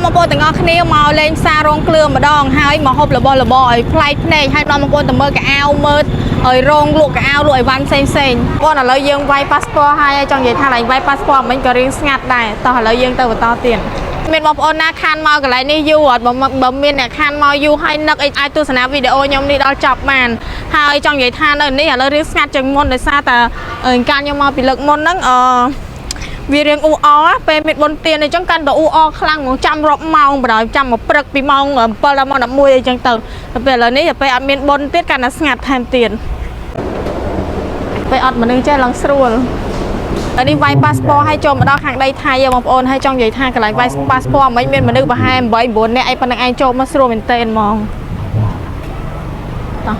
នាំបងប្អូនទាំងអស់គ្នាមកលេងផ្សាររោងគ្រឿងម្ដងហើយមកហូបរបស់របរឲ្យប្លែកភ្នែកហើយនាំបងប្អូនទៅមើលកៅអៅមើលឲ្យរោងលក់កៅអៅលក់អីវ៉ាន់ផ្សេងផ្សេងបងឥឡូវយើងវាយប៉ាសពតហើយចង់និយាយថាឡើងវាយប៉ាសពតមិញក៏រៀងស្ងាត់ដែរតោះឥឡូវយើងទៅបន្តទៀតមានបងប្អូនណាខានមកកន្លែងនេះយូរអត់បើមកបើមានអ្នកខានមកយូរហើយនឹកអីអាចទស្សនាវីដេអូខ្ញុំនេះដល់ចប់បានហើយចង់និយាយថានៅនេះឥឡូវរៀងស្ងាត់ជាងមុនដោយសារតែអឺការខ្ញុំមកពីលើកមុនហ្នឹងអឺ វារៀងអ៊ូអរពេលមានបុណ្យទានអញ្ចឹងកាន់តែអ៊ូអរខ្លាំងហ្មងចាំរាប់ម៉ោងបណ្ដោយចាំមកព្រឹកពីម៉ោង7ដល់ម៉ោង11អញ្ចឹងទៅដល់ពេលឥឡូវនេះដល់ពេលអត់មានបុណ្យទៀតកាន់តែស្ងាត់ថែមទៀតពេលអត់មនុស្សចេះឡើងស្រួលឥឡូវនេះវាយប៉ាសពតឲ្យចូលមកដល់ខាងដីថៃហ៎បងប្អូនហើយចង់និយាយថាកន្លែងវាយប៉ាសពតមិនមានមនុស្សប្រហែល8 9នាក់អីប៉ុណ្ណឹងឯងចូលមកស្រួលមែនតើហ្មងតោះ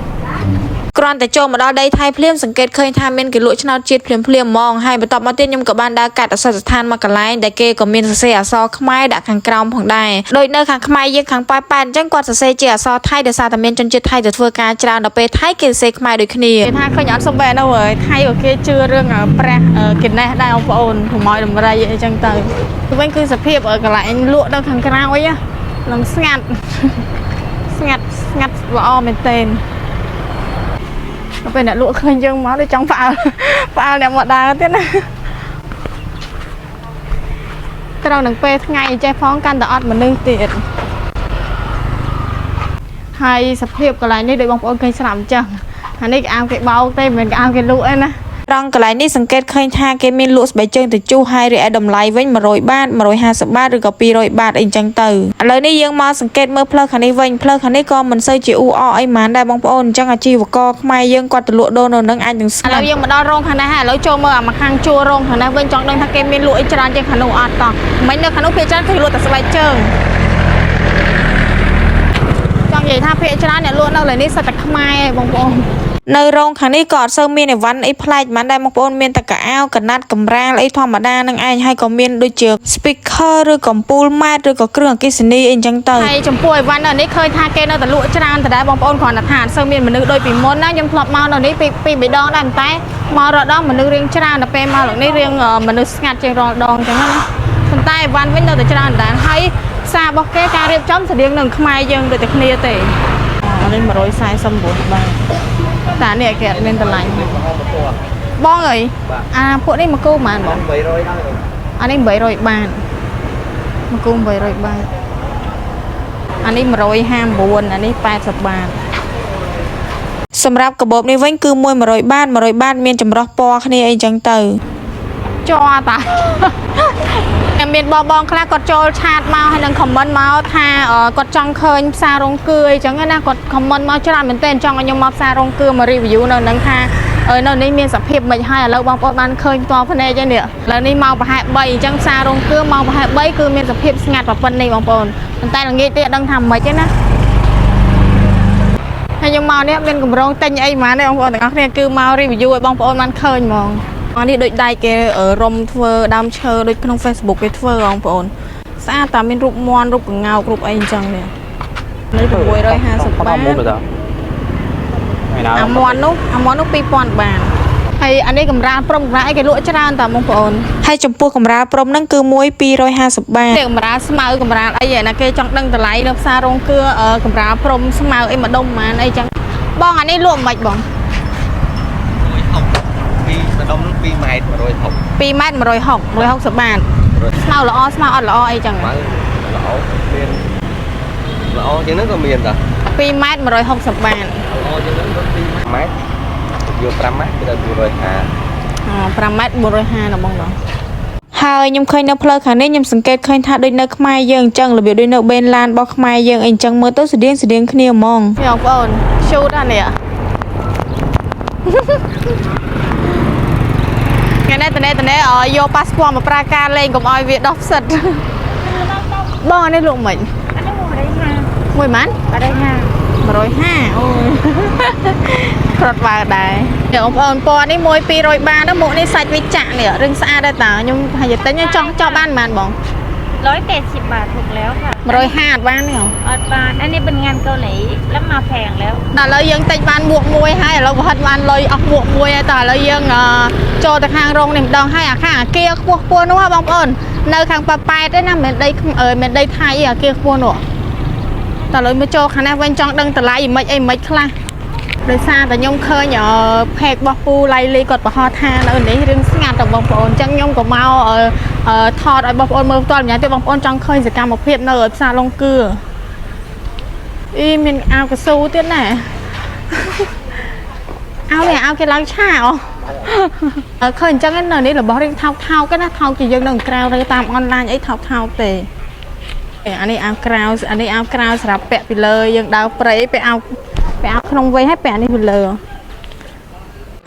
គ្រាន់តែចូលមកដល់ដីថៃភ្លាមសង្កេតឃើញថាមានគេលក់ឆ្នោតជាតិភ្លាមភ្លាមៗហ្មងហើយបន្ទាប់មកទៀតខ្ញុំក៏បានដើរកាត់អសរស្ថានមកកន្លែងដែលគេក៏មានសរសេរអក្សរខ្មែរដាក់ខាងក្រោមផងដែរដូចនៅខាងខ្មែរយើងខាងប៉ែប៉ែតអញ្ចឹងគាត់សរសេរជាអក្សរថៃដោយសារតែមានជនជាតិថៃទៅធ្វើការច្រើនដល់ពេលថៃគេសរសេរខ្មែរដូចគ្នាគេថាឃើញអត់សុំបែរនៅហើយថៃក៏គេជឿរឿងព្រះគណេះដែរបងប្អូនប្រម៉ោយដំរីអីចឹងទៅទៅវិញគឺសភាពកន្លែងលក់នៅខាងក្រៅអីនឹងស្ងាត់ស្ងាត់ស្ងាត់ល្អមែនតើដ ល់ពេលអ្នកលក់ឃើញយើងមកដូចចង់ផ្អើលផ្អើលអ្នកមកដើរទៀតណាត្រូវនឹងពេលថ្ងៃអញ្ចេះផងកាន់តែអត់មនុស្សទៀតហើយសភាពកន្លែងនេះដូចបងប្អូនឃើញស្រាប់អញ្ចឹងអានេះក្អាមគេបោកទេមិនមែនក្អាមគេលក់ឯណា ត្រង់កន្លែងនេះសង្កេតឃើញថាគេមានលក់ស្បែកជើងទៅជុះហើយរីឯតម្លៃវិញ100បាត150បាតឬក៏200បាតអីចឹងទៅឥឡូវនេះយើងមកសង្កេតមើលផ្លូវខាងនេះវិញផ្លូវខាងនេះក៏មិនសូវជាអ៊ូអរអីហ្មងដែរបងប្អូនអញ្ចឹងអាជីវករខ្មែរយើងគាត់ទៅលក់ដូរនៅនឹងអាចនឹងស្ឥឡូងាត់វយើងមកដល់រោងខាងនេះហើយឥឡូវចូលមើលអាមកខាងជួររោងខាងនេះវិញចង់ដឹងថាគេមានលក់អីច្រើនជាងខាងនោះអត់តោះមិញនៅខាងនោះភាគច្រើនគេលក់តែស្បែកជើងចង់និយាយថាភាគច្រើនអ្នកលក់នៅលើនេះសិតតែខ្មែរឯងបងប្អូន នៅរោងខាងនេះក៏អត់សូវមានអីវ៉ាន់អីប្លែកហ្មងដែរបងប្អូនមានតែកៅអៅកណាត់កំរាលអីធម្មតានឹងឯងហើយក៏មានដូចជា speaker ឬកំពូលម៉ែត្រឬក៏គ្រឿងអគ្គិសនីអីចឹងទៅហើយចំពោះអីវ៉ាន់នៅនេះឃើញថាគេនៅតែលក់ច្រើនដដែលបងប្អូនគ្រាន់តែថាអត់សូវមានមនុស្សដូចពីមុនណាខ្ញុំធ្លាប់មកនៅនេះពីពីបីដងដែរប៉ុន្តែមករកដងមនុស្សរៀងច្រើនដល់ពេលមកលោកនេះរៀងអឺមនុស្សស្ងាត់ជាងរាល់ដងចឹងណាប៉ុន្តែអីវ៉ាន់វិញនៅតែច្រើនដដែលហើយផ្សាររបស់គេការរៀបចំស្តៀងនឹងខ្មែរយើងដូចតែគ្នាទេអានេះ149បាទ តែនេះគេអត់មានតម្លៃបងអើយអាពួកនេះមកគូប៉ុន្មានបង300ដែរអានេះ800បាតមកគូ800បាតអានេះ159អានេះ80បាតសម្រាប់កាបូបនេះវិញគឺមួយ100បាត100បាតមានចម្រោះពណ៌គ្នាអីចឹងទៅចោតាតែ មានបងបងខ្លះគាត់ចូលឆាតមកហើយនឹងខមមិនមកថាអឺគាត់ចង់ឃើញផ្សាររោងគឿអញ្ចឹងណាគាត់ខមមិនមកច្រើនមែនទែនចង់ឲ្យខ្ញុំមកផ្សាររោងគឿមក review នៅនឹងថាអើនៅនេះមានសភាពមិនហើយឥឡូវបងប្អូនបានឃើញផ្ទាល់ភ្នែកហើយនេះឥឡូវនេះមកប្រហែល3អញ្ចឹងផ្សាររោងគឿមកប្រហែល3គឺមានសភាពស្ងាត់ប៉ុណ្ណេះបងប្អូនប៉ុន្តែល្ងាចទៀតអត់ដឹងថាម៉េចទេណាហើយខ្ញុំមកនេះមានកម្រងទិញអីហ្មងទេបងប្អូនទាំងអស់គ្នាគឺមក review ឲ្យបងប្អូនបានឃើញហ្មង អននេះដូចដៃគេអឺរុំធ្វើដើមឈើដូចក្នុង Facebook គេធ្វើបងប្អូនស្អាតតែមានរូបមន់រូបកង្កោករូបអីអញ្ចឹងនេះនេះ650បាតមុនទៅថ្ងៃណាអាមន់នោះអាមន់នោះ2000បាតហើយអានេះកម្រាលព្រំកម្រាលអីគេលក់ច្រើនតាបងប្អូនហើយចំពោះកម្រាលព្រំហ្នឹងគឺមួយ250បាតនេះកម្រាលស្មៅកម្រាលអីឯណាគេចង់ដឹងតម្លៃនៅផ្សាររោងគឿអឺកម្រាលព្រំស្មៅអីម្ដុំប៉ុន្មានអីចឹងបងអានេះលក់មិនខ្មិចបងពីម្ដុំ2ម៉ែត្រ160 2ម៉ែត្រ160 160បាតស្មៅល្អស្មៅអត់ល្អអីចឹងម៉ៅល្អមានល្អជាងហ្នឹងក៏មានតា2ម៉ែត្រ160បាតល្អជាងហ្នឹងក៏2ម៉ែត្រយក5ម៉ែត្រគឺដល់250អ5ម៉ែត្រ450ណាបងបងហើយខ្ញុំឃើញនៅផ្លូវខាងនេះខ្ញុំសង្កេតឃើញថាដូចនៅខ្មែរយើងអញ្ចឹងរបៀបដូចនៅបេនឡានរបស់ខ្មែរយើងអីអញ្ចឹងមើលទៅស្តៀងស្តៀងគ្នាហ្មងនេះបងប្អូនឈូតអានេះ ថ្ងៃនេះតនេះតនេះឲ្យយកប៉ាសពតមកប្រើការលេងកុំឲ្យវាដោះផ្សិតបងអានេះលក់មិនមួយម៉ាន150 150អូយប្រត់បើដែរនេះបងប្អូនពណ៌នេះមួយ200បាតណាមុខនេះសាច់វាចាក់នេះរឹងស្អាតដែរតាខ្ញុំហើយទៅទិញចោះចោះបានប៉ុន្មានបង ร้อยแปดสิบบาทถูกแล้วค่ะ 150បានទេហ៎ ออดบานอันนี้เป็นงานเกาหลีแล้วมาแพงแล้ว ដល់ឥឡូវយើងទិញបានមួកមួយហើយឥឡូវប្រហិតបានលុយអស់មួកមួយហើយតើឥឡូវយើងអឺចូលទៅខាងរោងនេះម្ដងហើយអាខាងអាគារខ្ពស់ខ្ពស់នោះហ៎បងប្អូននៅខាងប៉ាប៉ែតទេណាមិនមែនដីខ្មអឺមិនមែនដីថៃទេអាគារខ្ពស់នោះតើឥឡូវមកចូលខាងនេះវិញចង់ដឹងតម្លៃមិនអីមិនខ្លះ ដោយសារតែខ្ញុំឃើញអឺផេករបស់ពូឡៃលីគាត់បង្ហោះថានៅនេះរឿងស្ងាត់ទៅបងប្អូនអញ្ចឹងខ្ញុំក៏មកអឺអឺថតឲ្យបងប្អូនមើលផ្ទាល់ម្យ៉ាងទៀតបងប្អូនចង់ឃើញសកម្មភាពនៅផ្សារឡុងគឿអីមានអាវកស៊ូទៀតណាអោនេះអោគេឡើងឆាអូអើឃើញអញ្ចឹងនៅនេះរបស់រៀងថោកថោកណាថោកជាយើងនៅក្រៅទៅតាមអនឡាញអីថោកថោកទេអានេះអាវក្រៅអានេះអាវក្រៅសម្រាប់ពាក់ពីលើយើងដើរព្រៃពាក់អាវ ពាក់អាវក្នុងវ័យហើយពាក់នេះពីលើ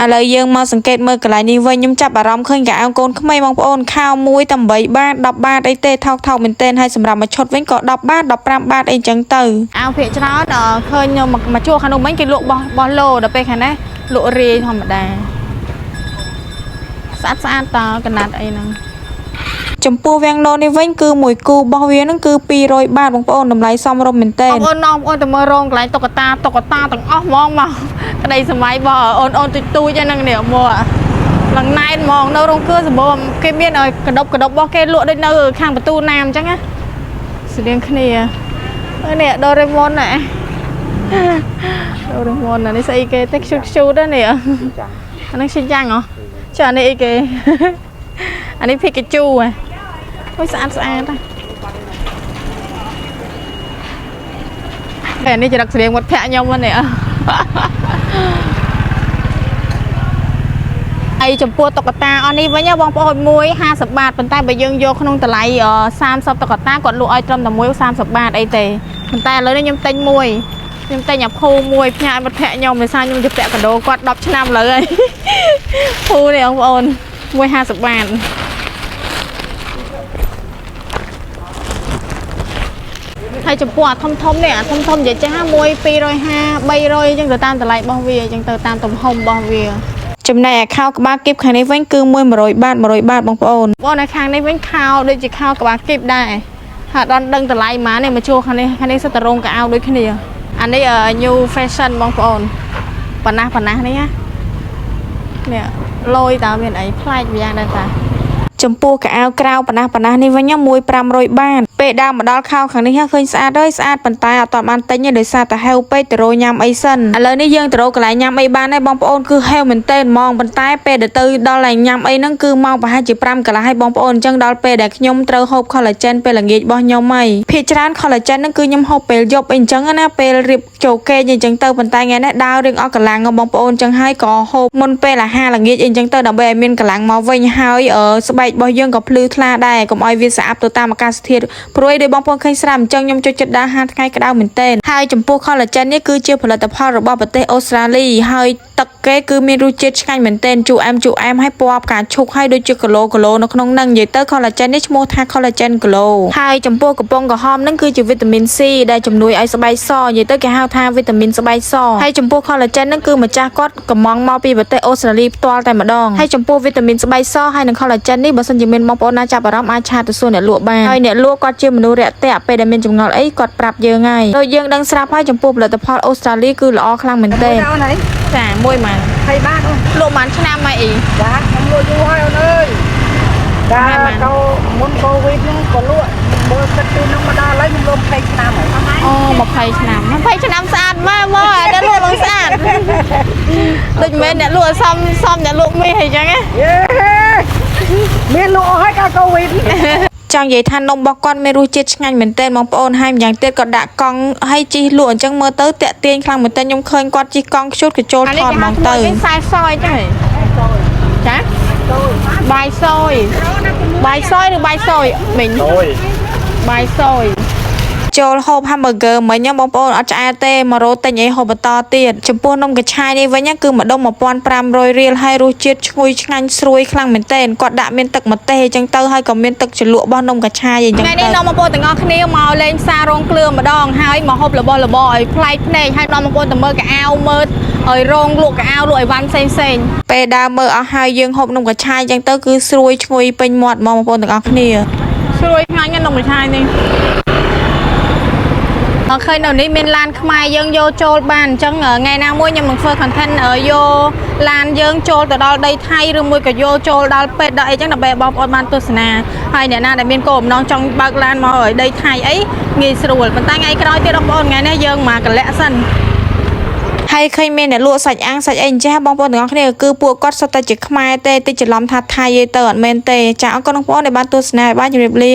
ឥឡូវយើងមកសង្កេតមើលកន្លែងនេះវិញខ្ញុំចាប់អារម្មណ៍ឃើញកៅអៅកូនក្មេងបងប្អូនខោមួយតែ8បាត10បាតអីទេថោកថោកមែនទែនហើយសម្រាប់មួយឈុតវិញក៏10បាត15បាតអីចឹងទៅអាវភាកច្រើនអឺឃើញមកមកជួរខាងនោះមិញគេលក់បោះបោះឡូដល់ពេលខាងនេះលក់រាយធម្មតាស្អាតស្អាតតកណាត់អីហ្នឹង ចំពោះវាំងណូនេះវិញគឺមួយគូរបស់វានឹងគឺ200បាតបងប្អូនតម្លៃសមរម្យមែនតើបងប្អូនបងប្អូនទៅមើលរោងកន្លែងតុក្កតាតុក្កតាទាំងអស់ហ្មងមកក្តីសម័យបងអូនអូនទូចទូចហ្នឹងនេះមកឡើងណែនហ្មងនៅរោងគឿសម្បូរគេមានឲ្យកដប់កដប់របស់គេលក់ដូចនៅខាងបន្ទូណាមអញ្ចឹងណាស្លៀងគ្នានេះដូរេម៉ុនណាដូរេម៉ុនណានេះស្អីគេតែខ្ជូតខ្ជូតណានេះអានេះឈិនយ៉ាងហ៎ចុះអានេះអីគេអានេះភីកាជូហ៎ អូយស្អាតស្អាតហ៎តែនេះចរិតស្រៀងវត្តភ័ក្រខ្ញុំហ្នឹងនេះអីចំពោះតុក្កតាអស់នេះវិញណាបងប្អូនមួយ50បាតប៉ុន្តែបើយើងយកក្នុងតម្លៃអឺ30តុក្កតាគាត់លក់ឲ្យត្រឹមតែមួយ30បាតអីទេប៉ុន្តែឥឡូវនេះខ្ញុំទិញមួយខ្ញុំទិញអាភូមួយផ្ញើឲ្យមិត្តភ័ក្តិខ្ញុំដោយសារខ្ញុំទៅពាក់កណ្ដោគាត់10ឆ្នាំលើហើយភូនេះបងប្អូនមួយ50បាត ហើយចំពោះអាធំធំនេះអាធំធំនិយាយចាស់មួយ250 300អញ្ចឹងទៅតាមតម្លៃរបស់វាអញ្ចឹងទៅតាមទំហំរបស់វាចំណែកឯខោក្បាលគីបខាងនេះវិញគឺមួយ100បាត100បាតបងប្អូនបងនៅខាងនេះវិញខោដូចជាខោក្បាលគីបដែរហើយដល់ដឹងតម្លៃប៉ុន្មាននេះមកជួខាងនេះខាងនេះសិតតែរោងកៅអៅដូចគ្នាអានេះអឺ new fashion បងប្អូនប៉ណ្ណាប៉ណ្ណានេះណានេះលយតើមានអីប្លែកវាយ៉ាងដែរតាចំពោះកៅអៅក្រៅប៉ណះប៉ណះនេះវិញមួយ500បាត ពេលដើរមកដល់ខោខាងនេះឃើញស្អាតហើយស្អាតប៉ុន្តែអត់ទាន់បានទិញទេដោយសារតែហេវពេកទៅរញ៉ាំអីសិនឥឡូវនេះយើងទៅរកកន្លែងញ៉ាំអីបានហើយបងប្អូនគឺហេវមែនទែនហ្មងប៉ុន្តែពេលដែលទៅដល់កន្លែងញ៉ាំអីហ្នឹងគឺម៉ោងប្រហែលជា5កន្លះហើយបងប្អូនអញ្ចឹងដល់ពេលដែលខ្ញុំត្រូវហូប collagen ពេលល្ងាចរបស់ខ្ញុំហើយភាគច្រើន collagen ហ្នឹងគឺខ្ញុំហូបពេលយប់អីអញ្ចឹងណាពេលរៀបចូលគេងអីអញ្ចឹងទៅប៉ុន្តែថ្ងៃនេះដើររឿងអស់កម្លាំងហ៎បងប្អូនអញ្ចឹងហើយក៏ហូបមុនពេលអាហារល្ងាចអីអញ្ចឹងទៅដើម្បីឲ្យមានកម្លាំងមកវិញហើយអឺស្បែករបស់យើងក៏ភ្លឺថ្លាដែរកុំឲ្យវាស្អាប់ទៅតាមអាកាសធាតុព្រួយដោយបងប្អូនឃើញស្រាប់អញ្ចឹងខ្ញុំចូលចិត្តដើរហាលថ្ងៃក្តៅមែនទែនហើយចំពោះ collagen នេះគឺជាផលិតផលរបស់ប្រទេសអូស្ត្រាលីហើយទឹកគេគឺមានរសជាតិឆ្ងាញ់មែនទែនជូរអែមជូរអែមហើយពណ៌ផ្កាឈូកហើយដូចជាគីឡូគីឡូនៅក្នុងហ្នឹងនិយាយទៅ collagen នេះឈ្មោះថា collagen glow ហើយចំពោះកំប៉ុងក្រហមហ្នឹងគឺជាវីតាមីន C ដែលជំនួយឲ្យស្បែកសនិយាយទៅគេហៅថាវីតាមីនស្បែកសហើយចំពោះ collagen ហ្នឹងគឺម្ចាស់គាត់កំងមកពីប្រទេសអូស្ត្រាលីផ្ទាល់តែម្ដងហើយចំពោះវីតាមីនស្បែកសហើយនិង collagen នេះបើសិនជាមានបងប្អូនណាចាប់អារម្មណ៍អាចឆាតទៅសួរអ្នកលក់បានហើយអ្នកលក់គាត់ជាមនុស្សរាក់ទាក់ពេលដែលមានចម្ងល់អីគាត់ប្រាប់យើងហើយដូចយើងដឹងស្រាប់ហើយចំពោះផលិតផលអូស្ត្រាលីគឺល្អខ្លាំងមែនទែនអូនអីចាមួយម៉ាន20បាតអូនលក់បានឆ្នាំហើយអីចាខ្ញុំលក់យូរហើយអូនអើយចាហើយបានកោមុនកូវីដហ្នឹងក៏លក់មើលគិតពីហ្នឹងមកដល់ហើយខ្ញុំលក់20ឆ្នាំហើយអូ20ឆ្នាំ20ឆ្នាំស្អាតម៉ែមកអ្នកលក់ឡើងស្អាតដូចមិនមែនអ្នកលក់សំសំអ្នកលក់មាសអីចឹងណាយេមានលក់អស់ហើយកាលកូវីដ ចង់និយាយថានំរបស់គាត់មានរសជាតិឆ្ងាញ់មែនទែនបងប្អូនហើយម្យ៉ាងទៀតគាត់ដាក់កង់ហើយជីលក់អញ្ចឹងមើលទៅតាក់ទាញខ្លាំងមែនទែនខ្ញុំឃើញគាត់ជីកង់ខ្ជូតកញ្ចូលអាថនេះតគេហ្មហៅងឈ្មោះទៅគេខ្សែសយចឹងហ៎ចាបាយសយបាយសយឬបាយសយមិញបាយសយ ចូលហូប hamburger មិញហ្នឹងបងប្អូនអត់ឆ្អែតទេមករោទិញអីហូបបន្តទៀតចំពោះនំកញ្ឆាយនេះវិញហ្នឹងគឺម្ដុំ1500រៀលហើយរសជាតិឈ្ងុយឆ្ងាញ់ស្រួយខ្លាំងមែនទែនគាត់ដាក់មានទឹកម្ទេសអញ្ចឹងទៅហើយក៏មានទឹកជ្រលក់របស់នំកញ្ឆាយអញ្ចឹងថ្ងៃទៅនេះនាំបងប្អូនទាំងអស់គ្នាមកលេងផ្សាររោងគ្រឿងម្ដងហើយមកហូបរបស់របរឲ្យប្លែកភ្នែកហើយនាំបងប្អូនទៅមើលកៅអៅមើលឲ្យរោងលក់កៅអៅលក់អីវ៉ាន់ផ្សេងផ្សេងៗពេលដើរមើលអស់ហើយយើងហូបនំកញ្ឆាយអញ្ចឹងទៅគឺស្រួយឈ្ងុយពេញមាត់ហ្មងបងប្អូនទាំងអស់គ្នាសស្រួយខ្លាញ់ណាស់នំមួយឆាយនេះ អរឃើញនៅនេះមានឡានខ្មែរយើងយកចូលបានអញ្ចឹងថ្ងៃណាមួយខ្ញុំនឹងធ្វើ content យកឡានយើងចូលទៅដល់ដីថៃឬមួយក៏យកចូលដល់ពេទ្យដល់អីចឹងដើម្បីឲ្យបងប្អូនបានទស្សនាហើយអ្នកណាដែលមានគោលបំណងចង់បើកឡានមកឲ្យដីថៃអីងាយស្រួលប៉ុន្តែថ្ងៃក្រោយទៀតបងប្អូនថ្ងៃនេះយើងមកកលៈសិនហើយឃើញមានអ្នកលក់សាច់អាំងសាច់អីអញ្ចឹងបងប្អូនទាំងអស់គ្នាគឺពួកគាត់សុទ្ធតែជាខ្មែរទេតិចច្រឡំថាថៃឯទៅអត់មែនទេចាអរគុណបងប្អូនដែលបានទស្សនាឲ្យបានជម្រាបលា